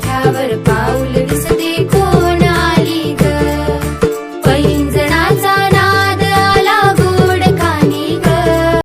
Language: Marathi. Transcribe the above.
খাবার